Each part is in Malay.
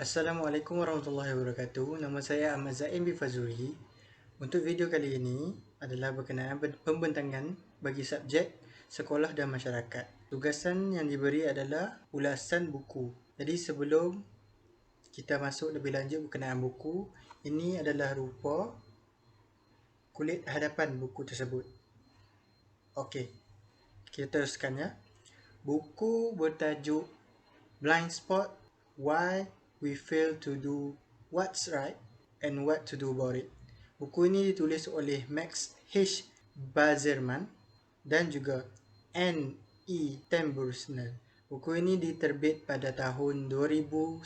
Assalamualaikum warahmatullahi wabarakatuh. Nama saya Ahmad Zaim bin Fazuri. Untuk video kali ini adalah berkenaan pembentangan bagi subjek sekolah dan masyarakat. Tugasan yang diberi adalah ulasan buku. Jadi sebelum kita masuk lebih lanjut berkenaan buku, ini adalah rupa kulit hadapan buku tersebut. Okey. Kita teruskan ya. Buku bertajuk Blind Spot Why we fail to do what's right and what to do about it. Buku ini ditulis oleh Max H. Bazerman dan juga N. E. Tembursner. Buku ini diterbit pada tahun 2011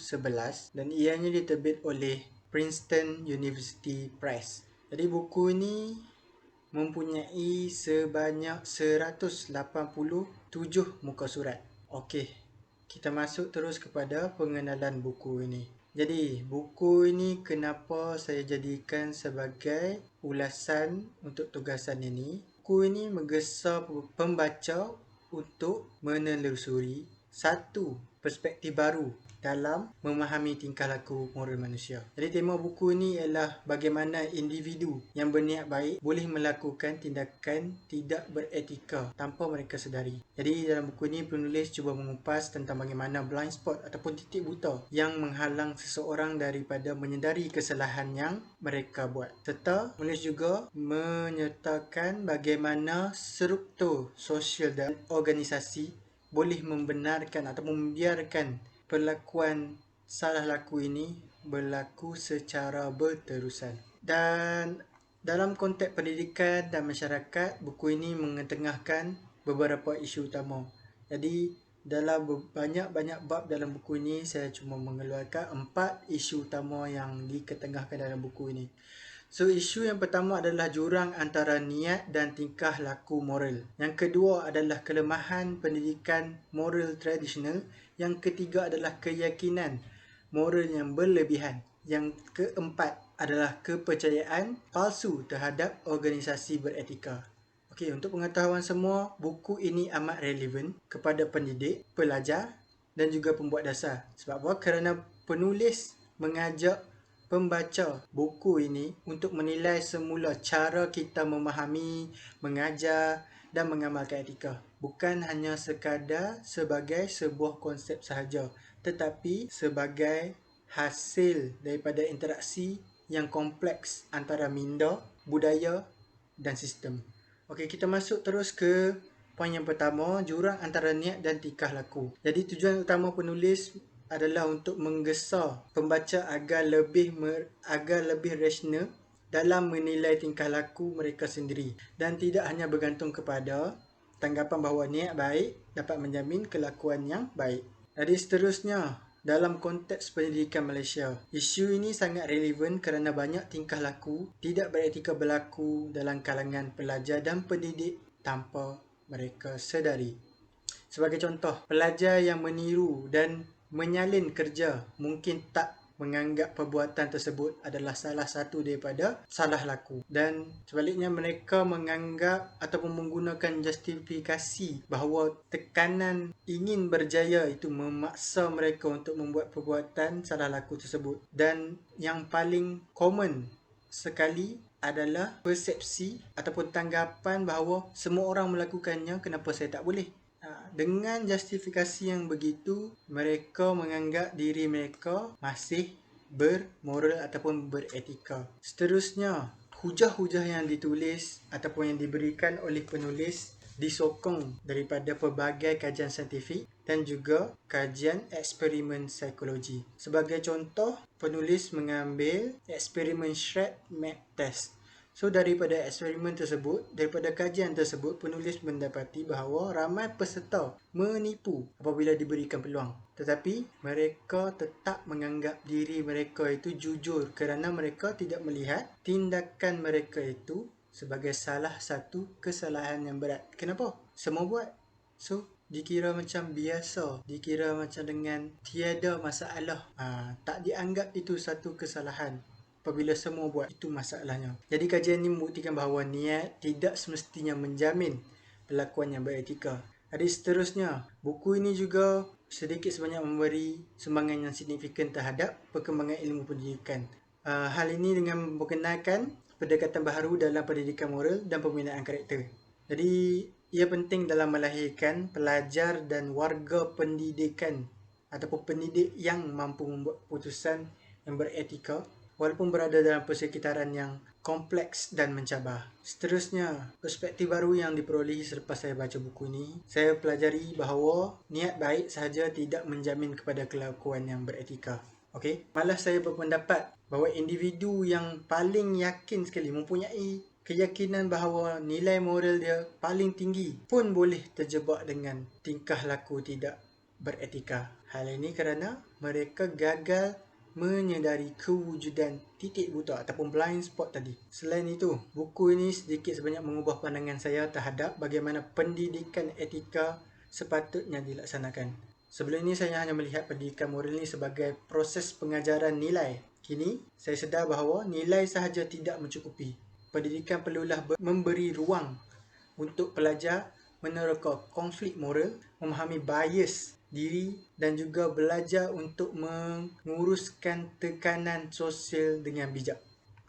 dan ianya diterbit oleh Princeton University Press. Jadi buku ini mempunyai sebanyak 187 muka surat. Okey, kita masuk terus kepada pengenalan buku ini. Jadi, buku ini kenapa saya jadikan sebagai ulasan untuk tugasan ini? Buku ini menggesa pembaca untuk menelusuri satu perspektif baru dalam memahami tingkah laku moral manusia. Jadi tema buku ini ialah bagaimana individu yang berniat baik boleh melakukan tindakan tidak beretika tanpa mereka sedari. Jadi dalam buku ini penulis cuba mengupas tentang bagaimana blind spot ataupun titik buta yang menghalang seseorang daripada menyedari kesalahan yang mereka buat. Serta penulis juga menyertakan bagaimana struktur sosial dan organisasi boleh membenarkan atau membiarkan perlakuan salah laku ini berlaku secara berterusan. Dan dalam konteks pendidikan dan masyarakat, buku ini mengetengahkan beberapa isu utama. Jadi, dalam banyak-banyak bab dalam buku ini, saya cuma mengeluarkan empat isu utama yang diketengahkan dalam buku ini. So, isu yang pertama adalah jurang antara niat dan tingkah laku moral. Yang kedua adalah kelemahan pendidikan moral tradisional yang ketiga adalah keyakinan moral yang berlebihan. Yang keempat adalah kepercayaan palsu terhadap organisasi beretika. Okey, untuk pengetahuan semua, buku ini amat relevan kepada pendidik, pelajar dan juga pembuat dasar. Sebab apa? Kerana penulis mengajak pembaca buku ini untuk menilai semula cara kita memahami, mengajar dan mengamalkan etika. Bukan hanya sekadar sebagai sebuah konsep sahaja, tetapi sebagai hasil daripada interaksi yang kompleks antara minda, budaya dan sistem. Okey, kita masuk terus ke poin yang pertama, jurang antara niat dan tingkah laku. Jadi tujuan utama penulis adalah untuk menggesa pembaca agar lebih agar lebih rasional dalam menilai tingkah laku mereka sendiri dan tidak hanya bergantung kepada tanggapan bahawa niat baik dapat menjamin kelakuan yang baik. Jadi seterusnya, dalam konteks pendidikan Malaysia, isu ini sangat relevan kerana banyak tingkah laku tidak beretika berlaku dalam kalangan pelajar dan pendidik tanpa mereka sedari. Sebagai contoh, pelajar yang meniru dan menyalin kerja mungkin tak menganggap perbuatan tersebut adalah salah satu daripada salah laku. Dan sebaliknya mereka menganggap ataupun menggunakan justifikasi bahawa tekanan ingin berjaya itu memaksa mereka untuk membuat perbuatan salah laku tersebut. Dan yang paling common sekali adalah persepsi ataupun tanggapan bahawa semua orang melakukannya kenapa saya tak boleh dengan justifikasi yang begitu, mereka menganggap diri mereka masih bermoral ataupun beretika. Seterusnya, hujah-hujah yang ditulis ataupun yang diberikan oleh penulis disokong daripada pelbagai kajian saintifik dan juga kajian eksperimen psikologi. Sebagai contoh, penulis mengambil eksperimen Shred-Map Test So daripada eksperimen tersebut, daripada kajian tersebut, penulis mendapati bahawa ramai peserta menipu apabila diberikan peluang. Tetapi mereka tetap menganggap diri mereka itu jujur kerana mereka tidak melihat tindakan mereka itu sebagai salah satu kesalahan yang berat. Kenapa? Semua buat. So dikira macam biasa, dikira macam dengan tiada masalah. Ha, tak dianggap itu satu kesalahan apabila semua buat itu masalahnya. Jadi kajian ini membuktikan bahawa niat tidak semestinya menjamin perlakuan yang beretika. Jadi seterusnya, buku ini juga sedikit sebanyak memberi sumbangan yang signifikan terhadap perkembangan ilmu pendidikan. Uh, hal ini dengan memperkenalkan pendekatan baharu dalam pendidikan moral dan pembinaan karakter. Jadi, ia penting dalam melahirkan pelajar dan warga pendidikan ataupun pendidik yang mampu membuat keputusan yang beretika walaupun berada dalam persekitaran yang kompleks dan mencabar. Seterusnya, perspektif baru yang diperolehi selepas saya baca buku ini, saya pelajari bahawa niat baik sahaja tidak menjamin kepada kelakuan yang beretika. Okey, malah saya berpendapat bahawa individu yang paling yakin sekali mempunyai keyakinan bahawa nilai moral dia paling tinggi pun boleh terjebak dengan tingkah laku tidak beretika. Hal ini kerana mereka gagal menyedari kewujudan titik buta ataupun blind spot tadi. Selain itu, buku ini sedikit sebanyak mengubah pandangan saya terhadap bagaimana pendidikan etika sepatutnya dilaksanakan. Sebelum ini saya hanya melihat pendidikan moral ini sebagai proses pengajaran nilai. Kini, saya sedar bahawa nilai sahaja tidak mencukupi. Pendidikan perlulah memberi ruang untuk pelajar menerka konflik moral, memahami bias diri dan juga belajar untuk menguruskan tekanan sosial dengan bijak.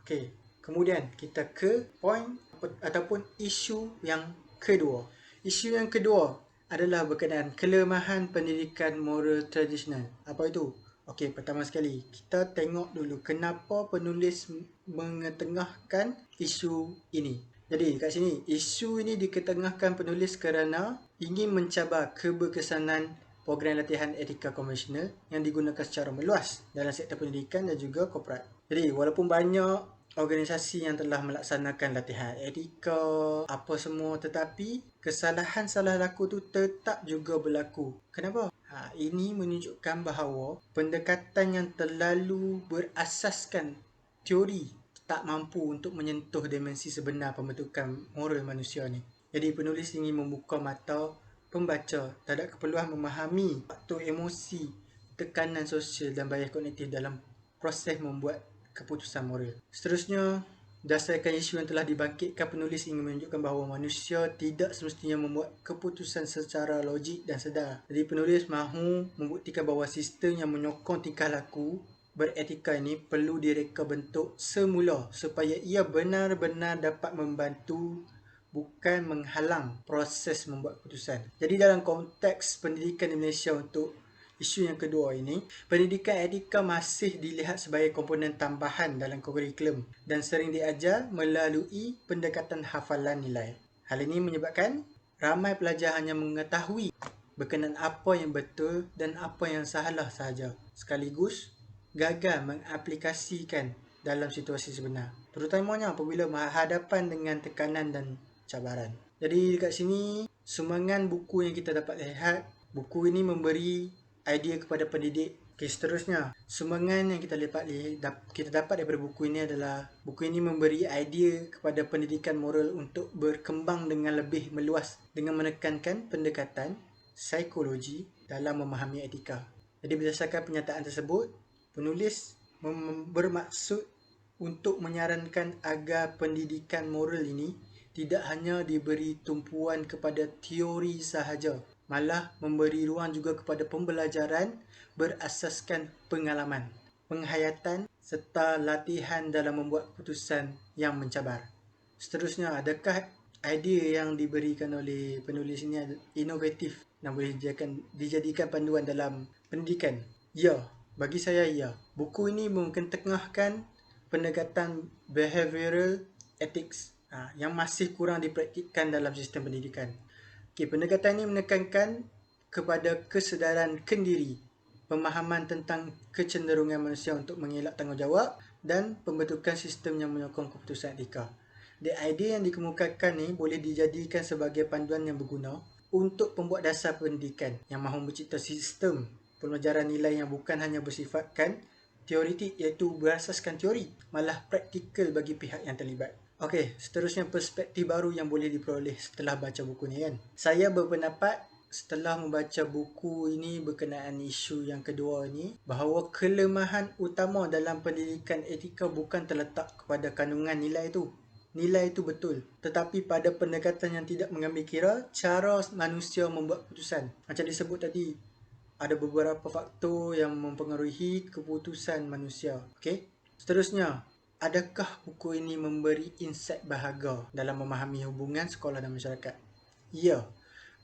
Okey, kemudian kita ke poin ataupun isu yang kedua. Isu yang kedua adalah berkenaan kelemahan pendidikan moral tradisional. Apa itu? Okey, pertama sekali kita tengok dulu kenapa penulis mengetengahkan isu ini. Jadi kat sini isu ini diketengahkan penulis kerana ingin mencabar keberkesanan program latihan etika konvensional yang digunakan secara meluas dalam sektor pendidikan dan juga korporat. Jadi walaupun banyak organisasi yang telah melaksanakan latihan etika apa semua tetapi kesalahan salah laku tu tetap juga berlaku. Kenapa? Ha, ini menunjukkan bahawa pendekatan yang terlalu berasaskan teori tak mampu untuk menyentuh dimensi sebenar pembentukan moral manusia ni. Jadi penulis ingin membuka mata pembaca terhadap keperluan memahami faktor emosi, tekanan sosial dan bias kognitif dalam proses membuat keputusan moral. Seterusnya, dasarkan isu yang telah dibangkitkan penulis ingin menunjukkan bahawa manusia tidak semestinya membuat keputusan secara logik dan sedar. Jadi penulis mahu membuktikan bahawa sistem yang menyokong tingkah laku beretika ini perlu direka bentuk semula supaya ia benar-benar dapat membantu bukan menghalang proses membuat keputusan. Jadi dalam konteks pendidikan di Malaysia untuk isu yang kedua ini, pendidikan etika masih dilihat sebagai komponen tambahan dalam kurikulum dan sering diajar melalui pendekatan hafalan nilai. Hal ini menyebabkan ramai pelajar hanya mengetahui berkenaan apa yang betul dan apa yang salah sahaja sekaligus gagal mengaplikasikan dalam situasi sebenar. Terutamanya apabila berhadapan dengan tekanan dan cabaran. Jadi dekat sini sumbangan buku yang kita dapat lihat, buku ini memberi idea kepada pendidik. Okay, seterusnya, sumbangan yang kita dapat kita dapat daripada buku ini adalah buku ini memberi idea kepada pendidikan moral untuk berkembang dengan lebih meluas dengan menekankan pendekatan psikologi dalam memahami etika. Jadi berdasarkan pernyataan tersebut, penulis bermaksud untuk menyarankan agar pendidikan moral ini tidak hanya diberi tumpuan kepada teori sahaja, malah memberi ruang juga kepada pembelajaran berasaskan pengalaman, penghayatan serta latihan dalam membuat keputusan yang mencabar. Seterusnya, adakah idea yang diberikan oleh penulis ini inovatif dan boleh dijadikan, dijadikan panduan dalam pendidikan? Ya, bagi saya ya. Buku ini mungkin tengahkan pendekatan behavioral ethics ha, yang masih kurang dipraktikkan dalam sistem pendidikan. Okay, pendekatan ini menekankan kepada kesedaran kendiri, pemahaman tentang kecenderungan manusia untuk mengelak tanggungjawab dan pembentukan sistem yang menyokong keputusan etika. The idea yang dikemukakan ni boleh dijadikan sebagai panduan yang berguna untuk pembuat dasar pendidikan yang mahu mencipta sistem pelajaran nilai yang bukan hanya bersifatkan teoretik iaitu berasaskan teori malah praktikal bagi pihak yang terlibat. Okey, seterusnya perspektif baru yang boleh diperoleh setelah baca buku ni kan. Saya berpendapat setelah membaca buku ini berkenaan isu yang kedua ni bahawa kelemahan utama dalam pendidikan etika bukan terletak kepada kandungan nilai itu. Nilai itu betul, tetapi pada pendekatan yang tidak mengambil kira cara manusia membuat keputusan. Macam disebut tadi, ada beberapa faktor yang mempengaruhi keputusan manusia. Okey. Seterusnya, adakah buku ini memberi insight bahagia dalam memahami hubungan sekolah dan masyarakat? Ya.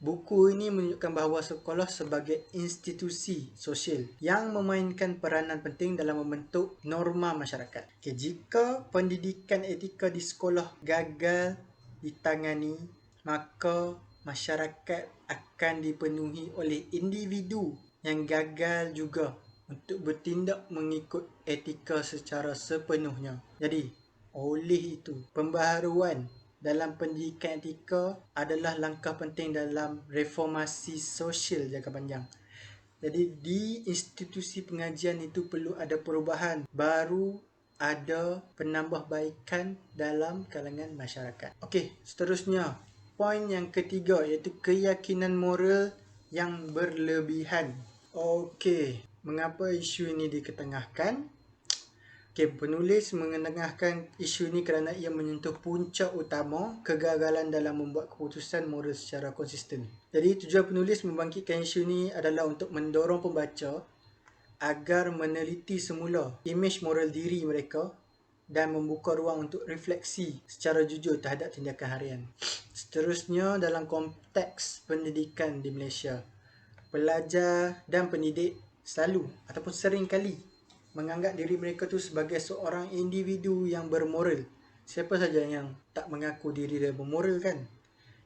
Buku ini menunjukkan bahawa sekolah sebagai institusi sosial yang memainkan peranan penting dalam membentuk norma masyarakat. Okay, jika pendidikan etika di sekolah gagal ditangani, maka masyarakat akan dipenuhi oleh individu yang gagal juga untuk bertindak mengikut etika secara sepenuhnya. Jadi, oleh itu, pembaharuan dalam pendidikan etika adalah langkah penting dalam reformasi sosial jangka panjang. Jadi di institusi pengajian itu perlu ada perubahan baru ada penambahbaikan dalam kalangan masyarakat. Okey, seterusnya poin yang ketiga iaitu keyakinan moral yang berlebihan. Okey, mengapa isu ini diketengahkan? Okay, penulis mengetengahkan isu ini kerana ia menyentuh puncak utama kegagalan dalam membuat keputusan moral secara konsisten. Jadi tujuan penulis membangkitkan isu ini adalah untuk mendorong pembaca agar meneliti semula imej moral diri mereka dan membuka ruang untuk refleksi secara jujur terhadap tindakan harian. Seterusnya dalam konteks pendidikan di Malaysia, pelajar dan pendidik selalu ataupun sering kali menganggap diri mereka tu sebagai seorang individu yang bermoral. Siapa saja yang tak mengaku diri dia bermoral kan?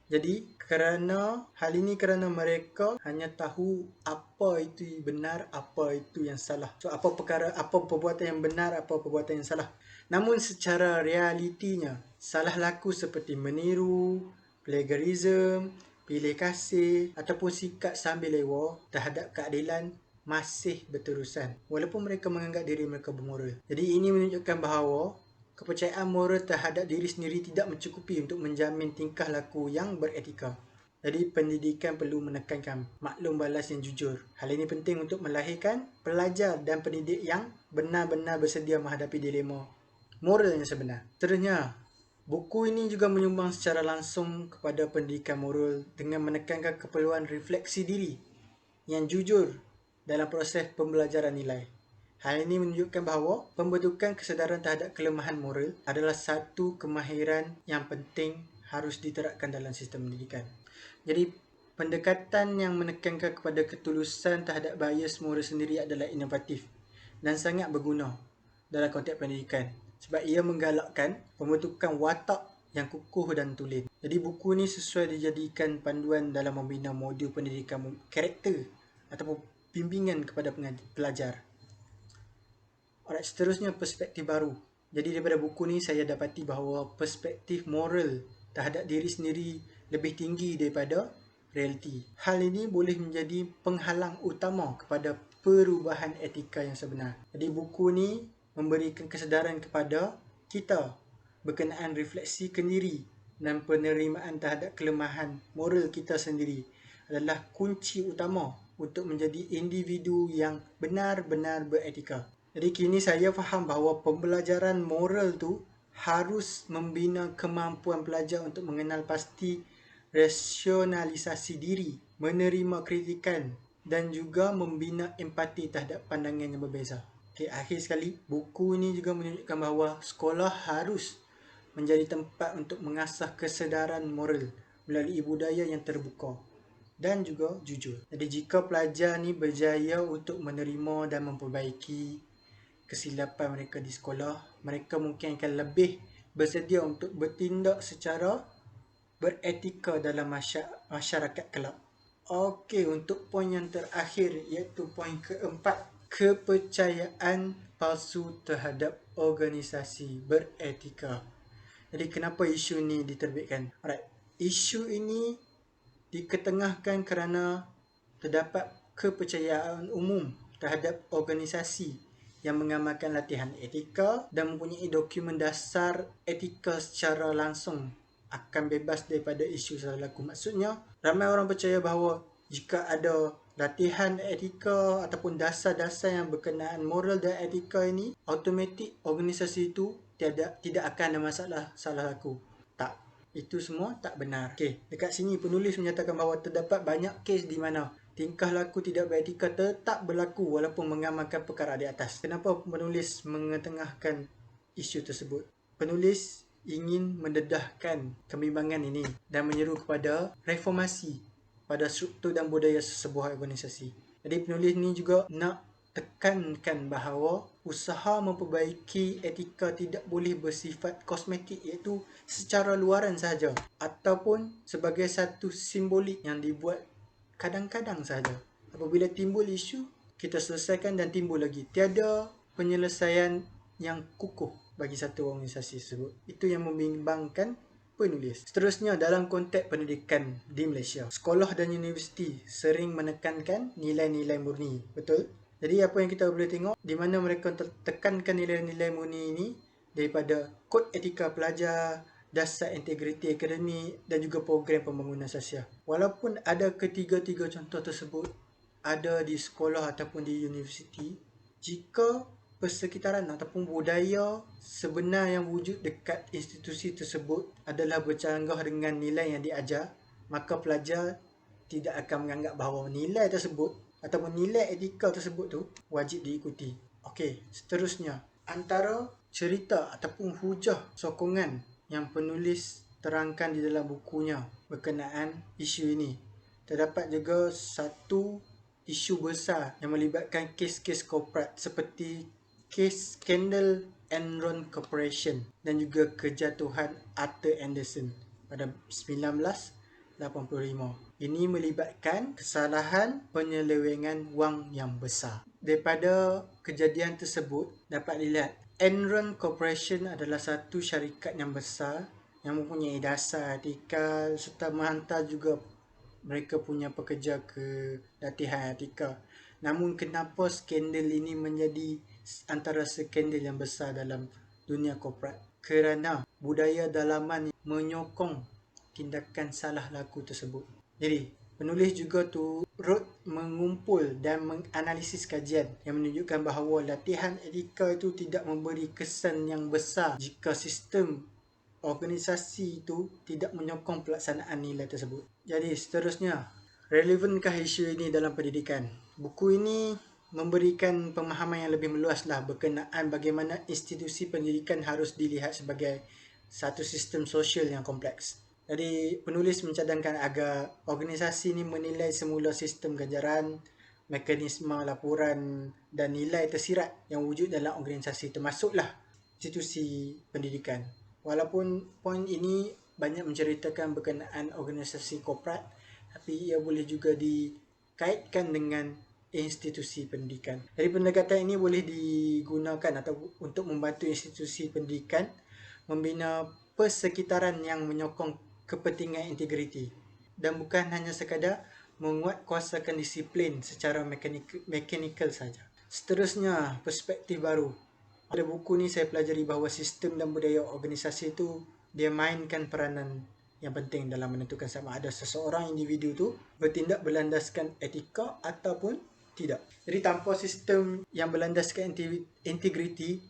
Jadi kerana hal ini kerana mereka hanya tahu apa itu benar, apa itu yang salah. So apa perkara, apa perbuatan yang benar, apa perbuatan yang salah. Namun secara realitinya, salah laku seperti meniru, plagiarism, pilih kasih ataupun sikap sambil lewa terhadap keadilan masih berterusan walaupun mereka menganggap diri mereka bermoral. Jadi ini menunjukkan bahawa kepercayaan moral terhadap diri sendiri tidak mencukupi untuk menjamin tingkah laku yang beretika. Jadi pendidikan perlu menekankan maklum balas yang jujur. Hal ini penting untuk melahirkan pelajar dan pendidik yang benar-benar bersedia menghadapi dilema moral yang sebenar. Seterusnya, buku ini juga menyumbang secara langsung kepada pendidikan moral dengan menekankan keperluan refleksi diri yang jujur dalam proses pembelajaran nilai. Hal ini menunjukkan bahawa pembentukan kesedaran terhadap kelemahan moral adalah satu kemahiran yang penting harus diterapkan dalam sistem pendidikan. Jadi, pendekatan yang menekankan kepada ketulusan terhadap bias moral sendiri adalah inovatif dan sangat berguna dalam konteks pendidikan sebab ia menggalakkan pembentukan watak yang kukuh dan tulen. Jadi buku ini sesuai dijadikan panduan dalam membina modul pendidikan karakter ataupun bimbingan kepada pelajar. Alright, seterusnya perspektif baru. Jadi daripada buku ni saya dapati bahawa perspektif moral terhadap diri sendiri lebih tinggi daripada realiti. Hal ini boleh menjadi penghalang utama kepada perubahan etika yang sebenar. Jadi buku ni memberikan kesedaran kepada kita berkenaan refleksi kendiri dan penerimaan terhadap kelemahan moral kita sendiri adalah kunci utama untuk menjadi individu yang benar-benar beretika. Jadi kini saya faham bahawa pembelajaran moral tu harus membina kemampuan pelajar untuk mengenal pasti rasionalisasi diri, menerima kritikan dan juga membina empati terhadap pandangan yang berbeza. Okay, akhir sekali, buku ini juga menunjukkan bahawa sekolah harus menjadi tempat untuk mengasah kesedaran moral melalui budaya yang terbuka dan juga jujur. Jadi jika pelajar ni berjaya untuk menerima dan memperbaiki kesilapan mereka di sekolah, mereka mungkin akan lebih bersedia untuk bertindak secara beretika dalam masyarakat kelak. Okey, untuk poin yang terakhir iaitu poin keempat, kepercayaan palsu terhadap organisasi beretika. Jadi kenapa isu ni diterbitkan? Alright, isu ini diketengahkan kerana terdapat kepercayaan umum terhadap organisasi yang mengamalkan latihan etika dan mempunyai dokumen dasar etika secara langsung akan bebas daripada isu salah laku. Maksudnya, ramai orang percaya bahawa jika ada latihan etika ataupun dasar-dasar yang berkenaan moral dan etika ini, automatik organisasi itu tiada tidak akan ada masalah salah laku. Tak itu semua tak benar. Okey, dekat sini penulis menyatakan bahawa terdapat banyak kes di mana tingkah laku tidak beretika tetap berlaku walaupun mengamalkan perkara di atas. Kenapa penulis mengetengahkan isu tersebut? Penulis ingin mendedahkan kebimbangan ini dan menyeru kepada reformasi pada struktur dan budaya sebuah organisasi. Jadi penulis ini juga nak tekankan bahawa usaha memperbaiki etika tidak boleh bersifat kosmetik iaitu secara luaran sahaja ataupun sebagai satu simbolik yang dibuat kadang-kadang sahaja. Apabila timbul isu, kita selesaikan dan timbul lagi. Tiada penyelesaian yang kukuh bagi satu organisasi tersebut. Itu yang membimbangkan penulis. Seterusnya dalam konteks pendidikan di Malaysia, sekolah dan universiti sering menekankan nilai-nilai murni. Betul? Jadi apa yang kita boleh tengok di mana mereka tekankan nilai-nilai murni ini daripada kod etika pelajar, dasar integriti akademik dan juga program pembangunan sosial. Walaupun ada ketiga-tiga contoh tersebut ada di sekolah ataupun di universiti, jika persekitaran ataupun budaya sebenar yang wujud dekat institusi tersebut adalah bercanggah dengan nilai yang diajar, maka pelajar tidak akan menganggap bahawa nilai tersebut ataupun nilai etika tersebut tu wajib diikuti. Okey, seterusnya antara cerita ataupun hujah sokongan yang penulis terangkan di dalam bukunya berkenaan isu ini. Terdapat juga satu isu besar yang melibatkan kes-kes korporat seperti kes skandal Enron Corporation dan juga kejatuhan Arthur Anderson pada 1985. Ini melibatkan kesalahan penyelewengan wang yang besar. Daripada kejadian tersebut dapat dilihat Enron Corporation adalah satu syarikat yang besar yang mempunyai dasar etika serta menghantar juga mereka punya pekerja ke latihan etika. Namun kenapa skandal ini menjadi antara skandal yang besar dalam dunia korporat kerana budaya dalaman menyokong tindakan salah laku tersebut. Jadi, penulis juga turut mengumpul dan menganalisis kajian yang menunjukkan bahawa latihan etika itu tidak memberi kesan yang besar jika sistem organisasi itu tidak menyokong pelaksanaan nilai tersebut. Jadi, seterusnya, relevankah isu ini dalam pendidikan? Buku ini memberikan pemahaman yang lebih meluaslah berkenaan bagaimana institusi pendidikan harus dilihat sebagai satu sistem sosial yang kompleks. Jadi penulis mencadangkan agar organisasi ini menilai semula sistem ganjaran, mekanisme laporan dan nilai tersirat yang wujud dalam organisasi termasuklah institusi pendidikan. Walaupun poin ini banyak menceritakan berkenaan organisasi korporat tapi ia boleh juga dikaitkan dengan institusi pendidikan. Jadi pendekatan ini boleh digunakan atau untuk membantu institusi pendidikan membina persekitaran yang menyokong kepentingan integriti dan bukan hanya sekadar menguat kuasakan disiplin secara mekanikal, mekanikal saja. Seterusnya, perspektif baru. Pada buku ni saya pelajari bahawa sistem dan budaya organisasi itu dia mainkan peranan yang penting dalam menentukan sama ada seseorang individu tu bertindak berlandaskan etika ataupun tidak. Jadi tanpa sistem yang berlandaskan integriti,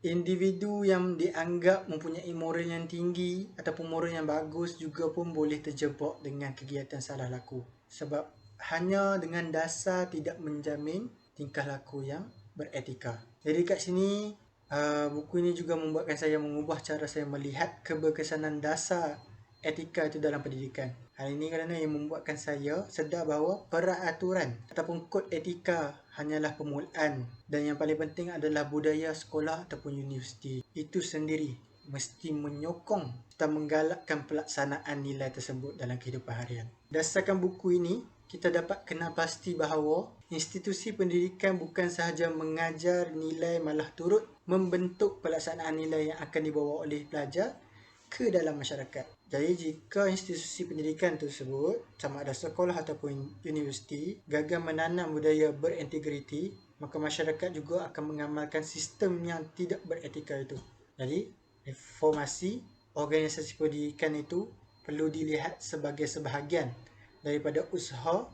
individu yang dianggap mempunyai moral yang tinggi ataupun moral yang bagus juga pun boleh terjebak dengan kegiatan salah laku. Sebab hanya dengan dasar tidak menjamin tingkah laku yang beretika. Jadi kat sini, uh, buku ini juga membuatkan saya mengubah cara saya melihat keberkesanan dasar etika itu dalam pendidikan. Hal ini kerana yang membuatkan saya sedar bahawa peraturan ataupun kod etika hanyalah permulaan dan yang paling penting adalah budaya sekolah ataupun universiti. Itu sendiri mesti menyokong dan menggalakkan pelaksanaan nilai tersebut dalam kehidupan harian. Dasarkan buku ini, kita dapat kenal pasti bahawa institusi pendidikan bukan sahaja mengajar nilai malah turut membentuk pelaksanaan nilai yang akan dibawa oleh pelajar ke dalam masyarakat. Jadi jika institusi pendidikan tersebut sama ada sekolah ataupun universiti gagal menanam budaya berintegriti, maka masyarakat juga akan mengamalkan sistem yang tidak beretika itu. Jadi reformasi organisasi pendidikan itu perlu dilihat sebagai sebahagian daripada usaha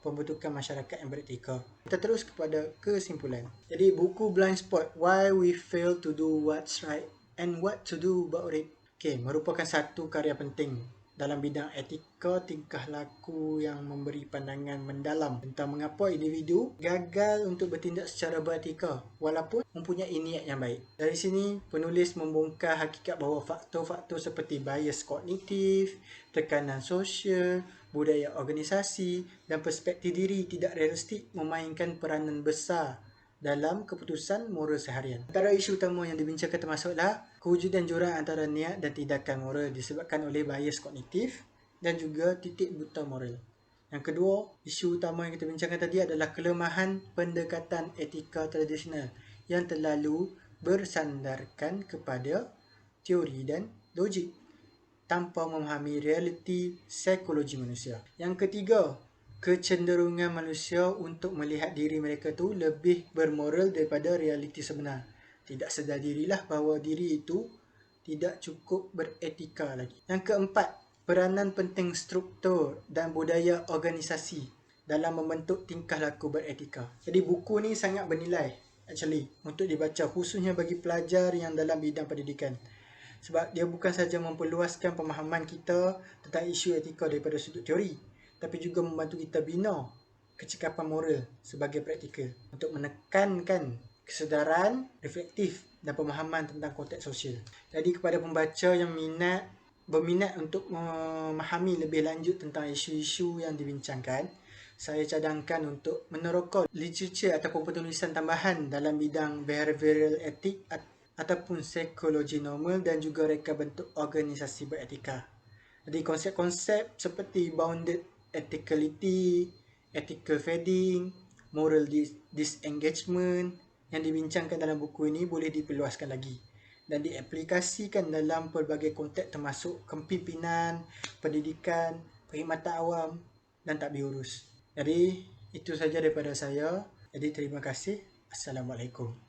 pembentukan masyarakat yang beretika. Kita terus kepada kesimpulan. Jadi buku Blind Spot Why We Fail to Do What's Right and What to Do About It Okay, merupakan satu karya penting dalam bidang etika tingkah laku yang memberi pandangan mendalam tentang mengapa individu gagal untuk bertindak secara beretika walaupun mempunyai niat yang baik. Dari sini, penulis membongkar hakikat bahawa faktor-faktor seperti bias kognitif, tekanan sosial, budaya organisasi dan perspektif diri tidak realistik memainkan peranan besar dalam keputusan moral seharian. Antara isu utama yang dibincangkan termasuklah kewujudan jurang antara niat dan tindakan moral disebabkan oleh bias kognitif dan juga titik buta moral. Yang kedua, isu utama yang kita bincangkan tadi adalah kelemahan pendekatan etika tradisional yang terlalu bersandarkan kepada teori dan logik tanpa memahami realiti psikologi manusia. Yang ketiga, kecenderungan manusia untuk melihat diri mereka tu lebih bermoral daripada realiti sebenar. Tidak sedar dirilah bahawa diri itu tidak cukup beretika lagi. Yang keempat, peranan penting struktur dan budaya organisasi dalam membentuk tingkah laku beretika. Jadi buku ni sangat bernilai actually untuk dibaca khususnya bagi pelajar yang dalam bidang pendidikan. Sebab dia bukan saja memperluaskan pemahaman kita tentang isu etika daripada sudut teori, tapi juga membantu kita bina kecekapan moral sebagai praktikal untuk menekankan kesedaran reflektif dan pemahaman tentang konteks sosial. Jadi kepada pembaca yang minat berminat untuk memahami lebih lanjut tentang isu-isu yang dibincangkan, saya cadangkan untuk menerokol literature ataupun penulisan tambahan dalam bidang behavioral ethic ataupun psikologi normal dan juga reka bentuk organisasi beretika. Jadi konsep-konsep seperti bounded ethicality, ethical fading, moral dis disengagement yang dibincangkan dalam buku ini boleh diperluaskan lagi dan diaplikasikan dalam pelbagai konteks termasuk kepimpinan, pendidikan, perkhidmatan awam dan tak urus. Jadi itu saja daripada saya. Jadi terima kasih. Assalamualaikum.